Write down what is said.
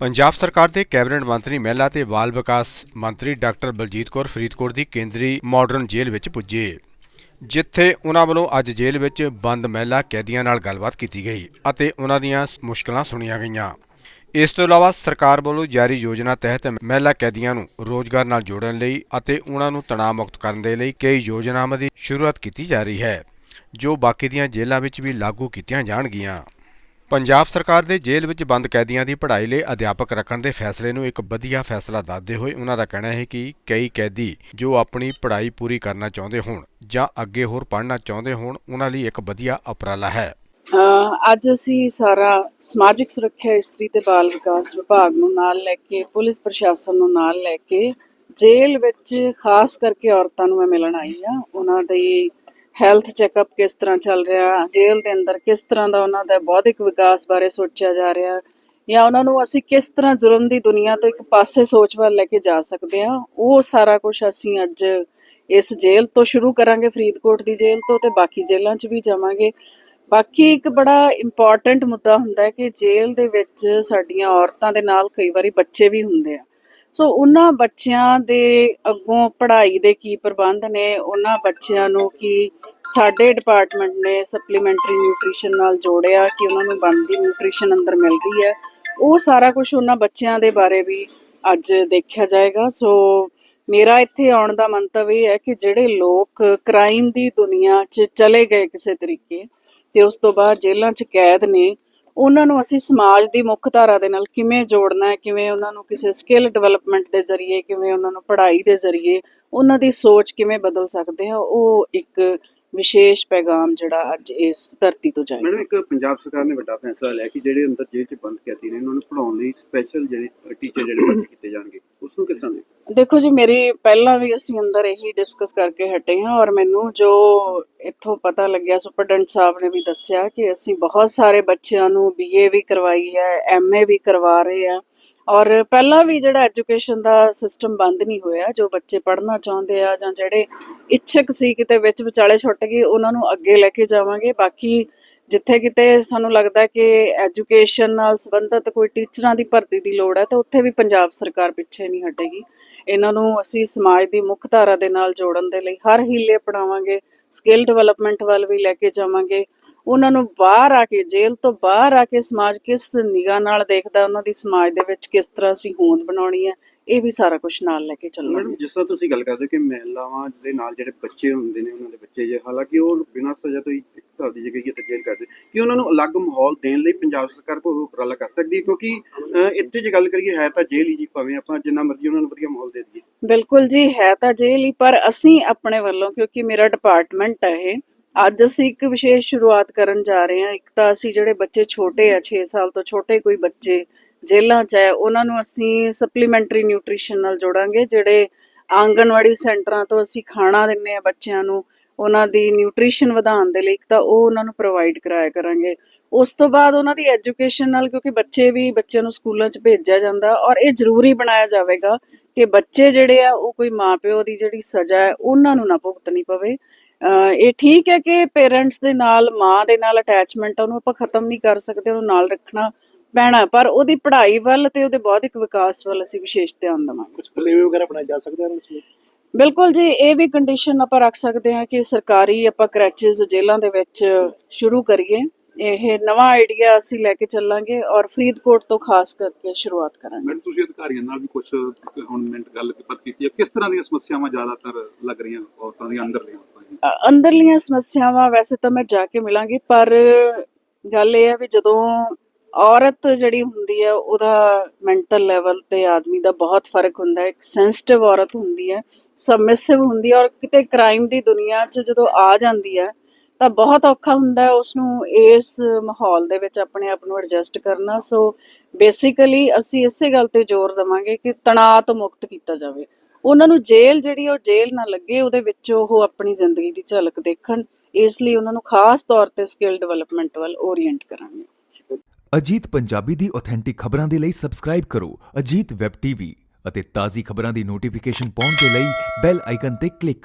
ਪੰਜਾਬ ਸਰਕਾਰ ਦੇ ਕੈਬਨਿਟ ਮੰਤਰੀ ਮਹਿਲਾ ਤੇ ਬਾਲ ਵਿਕਾਸ ਮੰਤਰੀ ਡਾਕਟਰ ਬਲਜੀਤ ਕੌਰ ਫਰੀਦਕੋਟ ਦੀ ਕੇਂਦਰੀ ਮਾਡਰਨ ਜੇਲ੍ਹ ਵਿੱਚ ਪੁੱਜੇ, ਜਿੱਥੇ ਉਹਨਾਂ ਵੱਲੋਂ ਅੱਜ ਜੇਲ੍ਹ ਵਿੱਚ ਬੰਦ ਮਹਿਲਾ ਕੈਦੀਆਂ ਨਾਲ ਗੱਲਬਾਤ ਕੀਤੀ ਗਈ ਅਤੇ ਉਹਨਾਂ ਦੀਆਂ ਮੁਸ਼ਕਲਾਂ ਸੁਣੀਆਂ ਗਈਆਂ। ਇਸ ਤੋਂ ਇਲਾਵਾ ਸਰਕਾਰ ਵੱਲੋਂ ਜਾਰੀ ਯੋਜਨਾ ਤਹਿਤ ਮਹਿਲਾ ਕੈਦੀਆਂ ਨੂੰ ਰੋਜ਼ਗਾਰ ਨਾਲ ਜੋੜਨ ਲਈ ਅਤੇ ਉਹਨਾਂ ਨੂੰ ਤਣਾਅ ਮੁਕਤ ਕਰਨ ਦੇ ਲਈ ਕਈ ਯੋਜਨਾਵਾਂ ਦੀ ਸ਼ੁਰੂਆਤ ਕੀਤੀ ਜਾ ਰਹੀ ਹੈ, ਜੋ ਬਾਕੀ ਦੀਆਂ ਜੇਲ੍ਹਾਂ ਵਿੱਚ ਵੀ ਲਾਗੂ ਕੀਤੀਆਂ ਜਾਣਗੀਆਂ। ਪੰਜਾਬ ਸਰਕਾਰ ਦੇ ਜੇਲ੍ਹ ਵਿੱਚ ਬੰਦ ਕੈਦੀਆਂ ਦੀ ਪੜ੍ਹਾਈ ਲਈ ਅਧਿਆਪਕ ਰੱਖਣ ਦੇ ਫੈਸਲੇ ਨੂੰ ਇੱਕ ਵਧੀਆ ਫੈਸਲਾ ਦੱਸਦੇ ਹੋਏ ਉਹਨਾਂ ਦਾ ਕਹਿਣਾ ਹੈ ਕਿ ਕਈ ਕੈਦੀ ਜੋ ਆਪਣੀ ਪੜ੍ਹਾਈ ਪੂਰੀ ਕਰਨਾ ਚਾਹੁੰਦੇ ਹੋਣ ਜਾਂ ਅੱਗੇ ਹੋਰ ਪੜ੍ਹਨਾ ਚਾਹੁੰਦੇ ਹੋਣ, ਉਹਨਾਂ ਲਈ ਇੱਕ ਵਧੀਆ ਉਪਰਾਲਾ ਹੈ। ਅੱਜ ਅਸੀਂ ਸਾਰਾ ਸਮਾਜਿਕ ਸੁਰੱਖਿਆ ਇਸਤਰੀ ਤੇ ਬਾਲ ਵਿਕਾਸ ਵਿਭਾਗ ਨੂੰ ਨਾਲ ਲੈ ਕੇ, ਪੁਲਿਸ ਪ੍ਰਸ਼ਾਸਨ ਨੂੰ ਨਾਲ ਲੈ ਕੇ ਜੇਲ੍ਹ ਵਿੱਚ ਖਾਸ ਕਰਕੇ ਔਰਤਾਂ ਨੂੰ ਮੈਂ ਮਿਲਣ ਆਈ ਆ ਉਹਨਾਂ ਦੇ ਹੈਲਥ ਚੈੱਕਅਪ ਕਿਸ ਤਰ੍ਹਾਂ ਚੱਲ ਰਿਹਾ, ਜੇਲ੍ਹ ਦੇ ਅੰਦਰ ਕਿਸ ਤਰ੍ਹਾਂ ਦਾ ਉਹਨਾਂ ਦਾ ਬੌਧਿਕ ਵਿਕਾਸ ਬਾਰੇ ਸੋਚਿਆ ਜਾ ਰਿਹਾ, ਜਾਂ ਉਹਨਾਂ ਨੂੰ ਅਸੀਂ ਕਿਸ ਤਰ੍ਹਾਂ ਜੁਰਮ ਦੀ ਦੁਨੀਆ ਤੋਂ ਇੱਕ ਪਾਸੇ ਸੋਚ ਵੱਲ ਲੈ ਕੇ ਜਾ ਸਕਦੇ ਹਾਂ, ਉਹ ਸਾਰਾ ਕੁਝ ਅਸੀਂ ਅੱਜ ਇਸ ਜੇਲ੍ਹ ਤੋਂ ਸ਼ੁਰੂ ਕਰਾਂਗੇ, ਫਰੀਦਕੋਟ ਦੀ ਜੇਲ੍ਹ ਤੋਂ ਤੇ ਬਾਕੀ ਜੇਲ੍ਹਾਂ 'ਚ ਵੀ ਜਾਵਾਂਗੇ। ਬਾਕੀ ਇੱਕ ਬੜਾ ਇੰਪੋਰਟੈਂਟ ਮੁੱਦਾ ਹੁੰਦਾ ਹੈ ਕਿ ਜੇਲ੍ਹ ਦੇ ਵਿੱਚ ਸਾਡੀਆਂ ਔਰਤਾਂ ਦੇ ਨਾਲ ਕਈ ਵਾਰੀ ਬੱਚੇ ਵੀ ਹੁੰਦੇ ਆ। ਸੋ ਉਹਨਾਂ ਬੱਚਿਆਂ ਦੇ ਅੱਗੋਂ ਪੜ੍ਹਾਈ ਦੇ ਕੀ ਪ੍ਰਬੰਧ ਨੇ, ਉਹਨਾਂ ਬੱਚਿਆਂ ਨੂੰ ਕੀ ਸਾਡੇ ਡਿਪਾਰਟਮੈਂਟ ਨੇ ਸਪਲੀਮੈਂਟਰੀ ਨਿਊਟ੍ਰੀਸ਼ਨ ਨਾਲ ਜੋੜਿਆ ਕਿ ਉਹਨਾਂ ਨੂੰ ਬਣਦੀ ਨਿਊਟ੍ਰੀਸ਼ਨ ਅੰਦਰ ਮਿਲ ਰਹੀ ਹੈ? ਉਹ ਸਾਰਾ ਕੁਝ ਉਹਨਾਂ ਬੱਚਿਆਂ ਦੇ ਬਾਰੇ ਵੀ ਅੱਜ ਦੇਖਿਆ ਜਾਏਗਾ। ਸੋ ਮੇਰਾ ਇੱਥੇ ਆਉਣ ਦਾ ਮੰਤਵ ਇਹ ਹੈ ਕਿ ਜਿਹੜੇ ਲੋਕ ਕ੍ਰਾਈਮ ਦੀ ਦੁਨੀਆ 'ਚ ਚਲੇ ਗਏ ਕਿਸੇ ਤਰੀਕੇ ਤੇ ਉਸ ਤੋਂ ਬਾਅਦ ਜੇਲ੍ਹਾਂ 'ਚ ਕੈਦ ਨੇ ਉਹਨਾਂ ਨੂੰ ਅਸੀਂ ਸਮਾਜ ਦੀ ਮੁੱਖ ਧਾਰਾ ਦੇ ਨਾਲ ਕਿਵੇਂ ਜੋੜਨਾ ਹੈ, ਕਿਵੇਂ ਉਹਨਾਂ ਨੂੰ ਕਿਸੇ ਸਕਿੱਲ ਡਿਵੈਲਪਮੈਂਟ ਦੇ ਜ਼ਰੀਏ, ਕਿਵੇਂ ਉਹਨਾਂ ਨੂੰ ਪੜ੍ਹਾਈ ਦੇ ਜ਼ਰੀਏ, ਉਹਨਾਂ ਦੀ ਸੋਚ ਕਿਵੇਂ ਬਦਲ ਸਕਦੇ ਆ ਉਹ ਇੱਕ ਵਿਸ਼ੇਸ਼ ਪੈਗਾਮ ਜਿਹੜਾ ਅੱਜ ਇਸ ਧਰਤੀ ਤੋਂ ਜਾਏਗਾ। ਮੈਡਮ, ਇੱਕ ਪੰਜਾਬ ਸਰਕਾਰ ਨੇ ਵੱਡਾ ਫੈਸਲਾ ਲਿਆ ਕਿ ਜਿਹੜੇ ਅੰਦਰ ਜੇਲ੍ਹ 'ਚ ਬੰਦ ਕੈਦੀ ਨੇ, ਉਹਨਾਂ ਨੂੰ ਪੜਾਉਣ ਲਈ ਸਪੈਸ਼ਲ ਜਿਹੜੇ ਟੀਚਰ ਜਿਹੜੇ ਭਰਤੀ ਕੀਤੇ ਜਾਣਗੇ, ਉਸ ਨੂੰ ਕਿਸ ਤਰ੍ਹਾਂ ਦੇਖੋ ਜੀ, ਮੇਰੀ ਪਹਿਲਾਂ ਵੀ ਅਸੀਂ ਅੰਦਰ ਇਹੀ ਡਿਸਕਸ ਕਰਕੇ ਹਟੇ ਹਾਂ ਔਰ ਮੈਨੂੰ ਜੋ ਇੱਥੋਂ ਪਤਾ ਲੱਗਿਆ, ਸੁਪਰਡੈਂਟ ਸਾਹਿਬ ਨੇ ਵੀ ਦੱਸਿਆ ਕਿ ਅਸੀਂ ਬਹੁਤ ਸਾਰੇ ਬੱਚਿਆਂ ਨੂੰ ਬੀਏ ਵੀ ਕਰਵਾਈ ਹੈ ਐਮਏ ਵੀ ਕਰਵਾ ਰਹੇ ਆ ਔਰ ਪਹਿਲਾਂ ਵੀ ਜਿਹੜਾ ਐਜੂਕੇਸ਼ਨ ਦਾ ਸਿਸਟਮ ਬੰਦ ਨਹੀਂ ਹੋਇਆ, ਜੋ ਬੱਚੇ ਪੜ੍ਹਨਾ ਚਾਹੁੰਦੇ ਆ ਜਾਂ ਜਿਹੜੇ ਇੱਛਕ ਸੀ ਕਿਤੇ ਵਿੱਚ ਵਿਚਾਲੇ ਛੁੱਟ ਗਏ, ਉਹਨਾਂ ਨੂੰ ਅੱਗੇ ਲੈ ਕੇ ਜਾਵਾਂਗੇ, ਬਾਕੀ ਜਿੱਥੇ ਕਿਤੇ ਸਾਨੂੰ ਲੱਗਦਾ ਕਿ ਐਜੂਕੇਸ਼ਨ ਨਾਲ ਸੰਬੰਧਿਤ ਕੋਈ ਟੀਚਰਾਂ ਦੀ ਭਰਤੀ ਦੀ ਲੋੜ ਹੈ, ਤਾਂ ਉੱਥੇ ਵੀ ਪੰਜਾਬ ਸਰਕਾਰ ਪਿੱਛੇ ਨਹੀਂ ਹਟੇਗੀ। ਇਹਨਾਂ ਨੂੰ ਅਸੀਂ ਸਮਾਜ ਦੀ ਮੁੱਖ ਧਾਰਾ ਦੇ ਨਾਲ ਜੋੜਨ ਦੇ ਲਈ ਹਰ ਹੀਲੇ ਅਪਣਾਵਾਂਗੇ ਸਕਿੱਲ ਡਿਵੈਲਪਮੈਂਟ ਵੱਲ ਵੀ ਲੈ ਕੇ ਜਾਵਾਂਗੇ। ਉਹਨਾਂ ਨੂੰ ਬਾਹਰ ਆ ਕੇ ਜੇਲ੍ਹ ਤੋਂ ਬਾਹਰ ਆ ਕੇ ਸਮਾਜ ਕਿਸ ਨਿਗਾਹ ਨਾਲ ਦੇਖਦਾ ਉਹਨਾਂ ਦੀ ਸਮਾਜ ਦੇ ਵਿੱਚ ਕਿਸ ਤਰ੍ਹਾਂ ਅਸੀਂ ਹੋਂਦ ਬਣਾਉਣੀ ਹੈ ਇਹ ਵੀ ਸਾਰਾ ਕੁਝ ਨਾਲ ਲੈ ਕੇ ਚੱਲਾਂਗੇ ਮੈਡਮ ਜਿਸ ਤਰ੍ਹਾਂ ਤੁਸੀਂ ਗੱਲ ਕਰਦੇ ਹੋ ਕਿ ਮਹਿਲਾਵਾਂ ਦੇ ਨਾਲ ਜਿਹੜੇ ਬੱਚੇ ਹੁੰਦੇ ਨੇ ਉਹਨਾਂ ਦੇ ਬੱਚੇ ਜੇ ਹਾਲਾਂਕਿ ਉਹ ਬਿਨਾਂ ਸਜ਼ਾ ਤੋਂ ਹੀ ਘਰ ਦੀ ਜਗ੍ਹਾ ਹੀ ਤੇ ਜੇਲ੍ਹ ਕਰਦੇ ਕਿ ਉਹਨਾਂ ਨੂੰ ਅਲੱਗ ਮਾਹੌਲ ਦੇਣ ਲਈ ਪੰਜਾਬ ਸਰਕਾਰ ਕੋਈ ਉਪਰਾਲਾ ਕਰ ਸਕਦੀ ਹੈ? ਕਿਉਂਕਿ ਇੱਥੇ ਜੇ ਗੱਲ ਕਰੀਏ ਹੈ ਤਾਂ ਜੇਲ੍ਹ ਹੀ ਜੀ ਭਾਵੇਂ ਆਪਾਂ ਜਿੰਨਾ ਮਰਜ਼ੀ ਉਹਨਾਂ ਨੂੰ ਵਧੀਆ ਮਾਹੌਲ ਦੇ ਦਈਏ। ਬਿਲਕੁਲ ਜੀ ਹੈ ਤਾਂ ਜੇਲ੍ਹ ਹੀ ਪਰ ਅਸੀਂ ਆਪਣੇ ਵੱਲੋਂ ਕਿਉਂਕਿ ਮੇਰਾ ਡਿਪਾਰਟਮੈਂਟ ਹੈ ਇਹ ਅੱਜ ਅਸੀਂ ਇੱਕ ਵਿਸ਼ੇਸ਼ ਸ਼ੁਰੂਆਤ ਕਰਨ ਜਾ ਰਹੇ ਹਾਂ। ਇੱਕ ਤਾਂ ਅਸੀਂ ਜਿਹੜੇ ਬੱਚੇ ਛੋਟੇ ਆ 6 ਸਾਲ ਤੋਂ ਛੋਟੇ ਕੋਈ ਬੱਚੇ ਜੇਲ੍ਹਾਂ 'ਚ ਹੈ, ਉਹਨਾਂ ਨੂੰ ਅਸੀਂ ਸਪਲੀਮੈਂਟਰੀ ਨਿਊਟ੍ਰੀਸ਼ਨ ਨਾਲ ਜੋੜਾਂਗੇ, ਜਿਹੜੇ ਆਂਗਨਵਾੜੀ ਸੈਂਟਰਾਂ ਤੋਂ ਅਸੀਂ ਖਾਣਾ ਦਿੰਨੇ ਆ ਬੱਚਿਆਂ ਨੂੰ, ਉਹਨਾਂ ਦੀ ਨਿਊਟ੍ਰੀਸ਼ਨ ਵਧਾਉਣ ਦੇ ਲਈ। ਇੱਕ ਤਾਂ ਉਹ ਉਹਨਾਂ ਨੂੰ ਪ੍ਰੋਵਾਈਡ ਕਰਾਇਆ ਕਰਾਂਗੇ। ਉਸ ਤੋਂ ਬਾਅਦ ਉਹਨਾਂ ਦੀ ਐਜੂਕੇਸ਼ਨ ਨਾਲ, ਕਿਉਂਕਿ ਬੱਚੇ ਵੀ ਬੱਚਿਆਂ ਨੂੰ ਸਕੂਲਾਂ 'ਚ ਭੇਜਿਆ ਜਾਂਦਾ ਔਰ ਇਹ ਜ਼ਰੂਰੀ ਬਣਾਇਆ ਜਾਵੇਗਾ ਕਿ ਬੱਚੇ ਜਿਹੜੇ ਆ, ਉਹ ਕੋਈ ਮਾਪਿਓ ਦੀ ਜਿਹੜੀ ਸਜ਼ਾ ਹੈ, ਉਹਨਾਂ ਨੂੰ ਨਾ ਭੁਗਤਣੀ ਪਵੇ। ਇਹ ਠੀਕ ਹੈ ਕਿ ਪੇਰੈਂਟਸ ਦੇ ਨਾਲ ਮਾਂ ਦੇ ਨਾਲ ਅਟੈਚਮੈਂਟ ਉਹਨੂੰ ਆਪਾਂ ਖਤਮ ਨਹੀਂ ਕਰ ਸਕਦੇ ਉਹਨੂੰ ਨਾਲ ਰੱਖਣਾ ਪੈਣਾ ਪਰ ਉਹਦੀ ਪੜ੍ਹਾਈ ਵੱਲ ਤੇ ਉਹਦੇ ਬੌਧਿਕ ਵਿਕਾਸ ਵੱਲ ਅਸੀਂ ਵਿਸ਼ੇਸ਼ ਧਿਆਨ ਦੇਵਾਂਗੇ। ਕੁਝ ਕਲੇਵੇ ਵਗੈਰਾ ਬਣਾਏ ਜਾ ਸਕਦੇ ਹਨ ਉਸ ਵਿੱਚ ਬਿਲਕੁਲ ਜੀ ਇਹ ਵੀ ਕੰਡੀਸ਼ਨ ਆਪਾਂ ਰੱਖ ਸਕਦੇ ਹਾਂ ਕਿ ਸਰਕਾਰੀ ਆਪਾਂ ਕ੍ਰੈਚਸ ਜੇਲ੍ਹਾਂ ਦੇ ਵਿੱਚ ਸ਼ੁਰੂ ਕਰੀਏ। ਇਹ ਨਵਾਂ ਆਈਡੀਆ ਅਸੀਂ ਲੈ ਕੇ ਚੱਲਾਂਗੇ ਔਰ ਫਰੀਦਕੋਟ ਤੋਂ ਖਾਸ ਕਰਕੇ ਸ਼ੁਰੂਆਤ ਕਰਾਂਗੇ। ਮੈਡਮ ਤੁਸੀਂ ਅਧਿਕਾਰੀਆਂ ਨਾਲ ਵੀ ਕੁਝ ਹੁਣ ਮਿੰਟ ਗੱਲਬਾਤ ਕੀਤੀ ਹੈ। ਕਿਸ ਤਰ੍ਹਾਂ ਦੀਆਂ ਸਮੱਸਿਆਵਾਂ ਜ਼ਿਆਦਾਤਰ ਲੱਗ ਰਹੀਆਂ ਔਰਤਾਂ ਦੀਆਂ ਔਰਤਾਂ ਦੀਆਂ? ਅੰਦਰਲੀਆਂ ਸਮੱਸਿਆਵਾਂ ਵੈਸੇ ਤਾਂ ਮੈਂ ਜਾ ਕੇ ਮਿਲਾਂਗੀ, ਪਰ ਗੱਲ ਇਹ ਹੈ ਵੀ ਜਦੋਂ ਔਰਤ ਜਿਹੜੀ ਹੁੰਦੀ ਹੈ, ਉਹਦਾ ਮੈਂਟਲ ਲੈਵਲ ਤੇ ਆਦਮੀ ਦਾ ਬਹੁਤ ਫ਼ਰਕ ਹੁੰਦਾ ਹੈ, ਇੱਕ ਸੈਂਸਿਟਿਵ ਔਰਤ ਹੁੰਦੀ ਹੈ ਸਬਮਿਸਿਵ ਹੁੰਦੀ ਹੈ ਔਰ ਕਿਤੇ ਕ੍ਰਾਈਮ ਦੀ ਦੁਨੀਆ 'ਚ ਜਦੋਂ ਆ ਜਾਂਦੀ ਹੈ, ਤਾਂ ਬਹੁਤ ਔਖਾ ਹੁੰਦਾ ਹੈ ਉਸ ਨੂੰ ਇਸ ਮਾਹੌਲ ਦੇ ਵਿੱਚ ਆਪਣੇ ਆਪ ਨੂੰ ਐਡਜਸਟ ਕਰਨਾ। ਸੋ ਬੇਸਿਕਲੀ ਅਸੀਂ ਇਸੇ ਗੱਲ ਤੇ ਜ਼ੋਰ ਦਵਾਂਗੇ ਕਿ ਤਣਾਅ ਤੋਂ ਮੁਕਤ ਕੀਤਾ ਜਾਵੇ। ਉਹਨਾਂ ਨੂੰ ਜੇਲ੍ਹ ਜਿਹੜੀ ਉਹ ਜੇਲ੍ਹ ਨਾ ਲੱਗੇ, ਉਹਦੇ ਵਿੱਚ ਉਹ ਆਪਣੀ ਜ਼ਿੰਦਗੀ ਦੀ ਝਲਕ ਦੇਖਣ। ਇਸ ਲਈ ਉਹਨਾਂ ਨੂੰ ਖਾਸ ਤੌਰ ਤੇ ਸਕਿੱਲ ਡਿਵੈਲਪਮੈਂਟ ਵੱਲ ਓਰੀਐਂਟ ਕਰਾਂਗੇ। ਅਜੀਤ ਪੰਜਾਬੀ ਦੀ ਆਥੈਂਟਿਕ ਖਬਰਾਂ ਦੇ ਲਈ ਸਬਸਕ੍ਰਾਈਬ ਕਰੋ ਅਜੀਤ ਵੈਬ ਟੀਵੀ ਅਤੇ ਤਾਜ਼ੀ ਖਬਰਾਂ ਦੀ ਨੋਟੀਫਿਕੇਸ਼ਨ ਪਾਉਣ ਦੇ ਲਈ ਬੈਲ ਆਈਕਨ ਤੇ ਕਲਿੱਕ ਕਰੋ।